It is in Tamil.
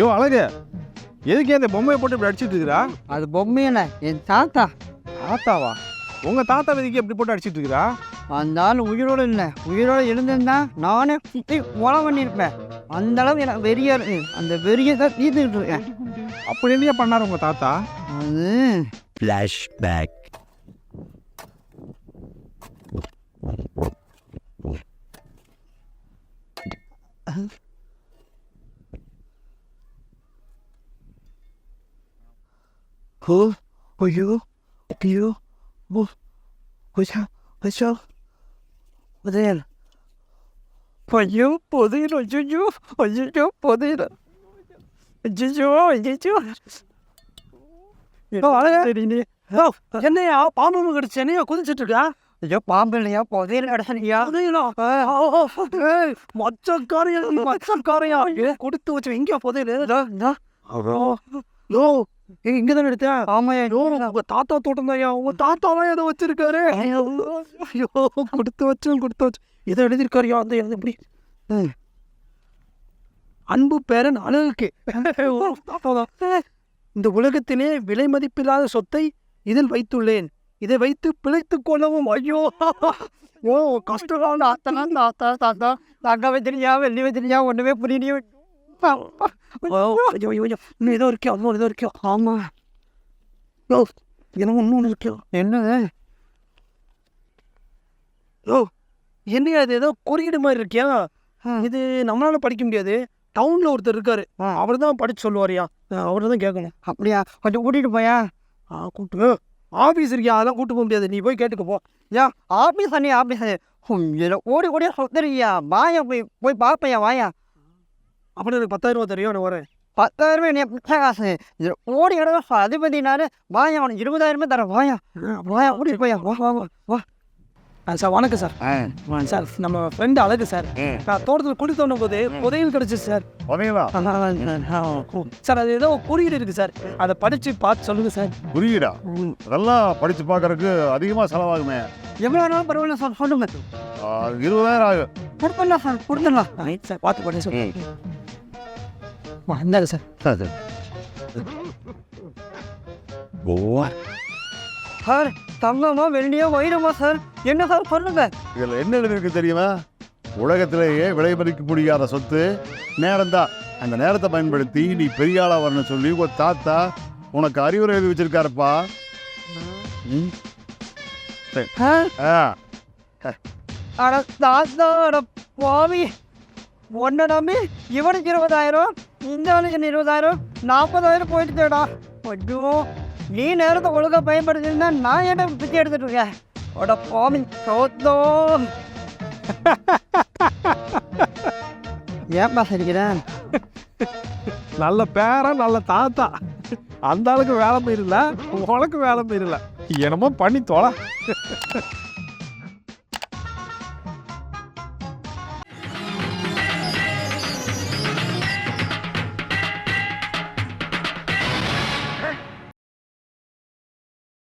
ஐயோ அழகு. எதுக்கு இந்த பொம்மையை போட்டு இப்படி அடிச்சிட்டு இருக்கிறா? அது பொம்மையில என் தாத்தா. தாத்தாவா? உங்க தாத்தா எதுக்கு எப்படி போட்டு அடிச்சிட்டு இருக்கிறா? அந்த ஆள் உயிரோடு இல்லை. உயிரோடு இருந்திருந்தா நானே சுற்றி கொலை பண்ணியிருப்பேன். அந்த அளவு எனக்கு வெறியா இருக்கு. அந்த வெறியை தான் தீர்த்துக்கிட்டு இருக்கேன். அப்படி என்னையா பண்ணாரு உங்க தாத்தா? அது Flashback. Huh? Are you? Are you? What? What's up? What's up? What the hell? ஐயோ புதையில ஐயோ ஐயோ புதையில ஐயோ ஐயோ என்னையா பாம்பு கடிச்சு என்னையா குதிச்சிட்டு இருக்கா ஐயோ பாம்பு இல்லையா புதையில அடசனியா மச்சக்காரையா மச்சக்காரையா கொடுத்து வச்சு எங்கேயா புதையில இங்க தானே எடுத்த? ஆமாயா யோ உங்க தாத்தா தோட்டம் தான்யா உங்க தாத்தா தான் ஏதோ வச்சிருக்காரு. ஐயோ. கொடுத்து வச்சு கொடுத்து வச்சு. இதை எழுதியிருக்காருயா அந்த எழுது எப்படி ம். அன்பு பேரன் அழகுக்கு தாத்தா தான் இந்த உலகத்திலே விலை மதிப்பில்லாத சொத்தை இதில் வைத்துள்ளேன். இதை வைத்து பிழைத்துக் கொள்ளவும் ஐயோ. ஓ கஷ்டம் தாத்தா தாத்தா தாத்தா. தாக்கா வச்சிருக்கியா வெள்ளி வச்சிருக்கியா ஒண்ணுமே புரியலையே. ஐயோ ஐயோ இன்னும் ஏதோ இருக்கோ இன்னும் ஏதோ இருக்கோ ஆமா யோ எனக்கு இன்னொன்று இருக்கோ என்னது யோ என்னையா இது ஏதோ குறியீடு மாதிரி இருக்கியா இது நம்மளால படிக்க முடியாது டவுன்ல ஒருத்தர் இருக்காரு அவர் தான் படிச்சு சொல்லுவாரியா அவரை தான் கேட்கணும் அப்படியா கொஞ்சம் கூட்டிட்டு போயா ஆ கூட்டு ஆஃபீஸ் இருக்கியா அதெல்லாம் கூட்டு போக முடியாது நீ போய் கேட்டுக்க போ யா ஆபீஸ் அண்ணி ஆபீஸ் ஓடி ஓடியா சொல்லுறியா வாயா போய் போய் பார்ப்பையா வாயா அப்புறம் எனக்கு பத்தாயிரம் ரூபா தெரியும் நான் வரேன் பத்தாயிரமே என்ன பிச்சை காசு இது ஓடி இடம் அதிபதினாரு வாயா அவனுக்கு இருபதாயிரமே தரேன் வாயா வாயா ஓடிட்டு போயா வா வா வா சார் வணக்கம் சார் சார் நம்ம ஃப்ரெண்டு அழகு சார் நான் தோட்டத்தில் குடி தோண்டும் போது புதையல் கிடச்சிச்சு சார் சார் அது ஏதோ குறியீடு இருக்கு சார் அதை படிச்சு பார்த்து சொல்லுங்க சார் புரியுடா அதெல்லாம் படிச்சு பார்க்கறதுக்கு அதிகமாக செலவாகுமே எவ்வளோ வேணாலும் பரவாயில்ல சார் சொல்லுங்க இருபதாயிரம் ஆகும் கொடுத்துடலாம் சார் கொடுத்துடலாம் சார் பார்த்து பண்ணி சார். வந்தாங்க சார். சார் தங்கமா வெள்ளியோ வைரமா சார். என்ன சார் சொல்லுங்க இதில் என்ன எழுதிருக்கு தெரியுமா? உலகத்திலேயே விலை மதிக்க முடியாத சொத்து. நேரம்தான் அந்த நேரத்தை பயன்படுத்தி நீ பெரிய ஆளா வரணும்னு சொல்லி உங்க தாத்தா உனக்கு அறிவுரை எழுதி வச்சிருக்காருப்பா. ம்? ஆ? ஆ. அட தாத்தா அட பாவி. ஒன்றை நம்பி இவனுக்கு இருபதாயிரம் இந்த வனுக்கு இருபதாயிரம் நாற்பதாயிரம் போயிட்டுடா ஐயோ நீ நேரத்தை ஒழுங்காக பயன்படுத்தினா நான் என்ன பிச்சை எடுத்துட்டு இருக்கேன் அட பாவி சோத்தோம். ஏன்பா சரிக்கிறேன் நல்ல பேரா நல்ல தாத்தா. அந்த ஆளுக்கு வேலை போயிடல உனக்கு வேலை போயிடல என்னமோ பண்ணி தொலை.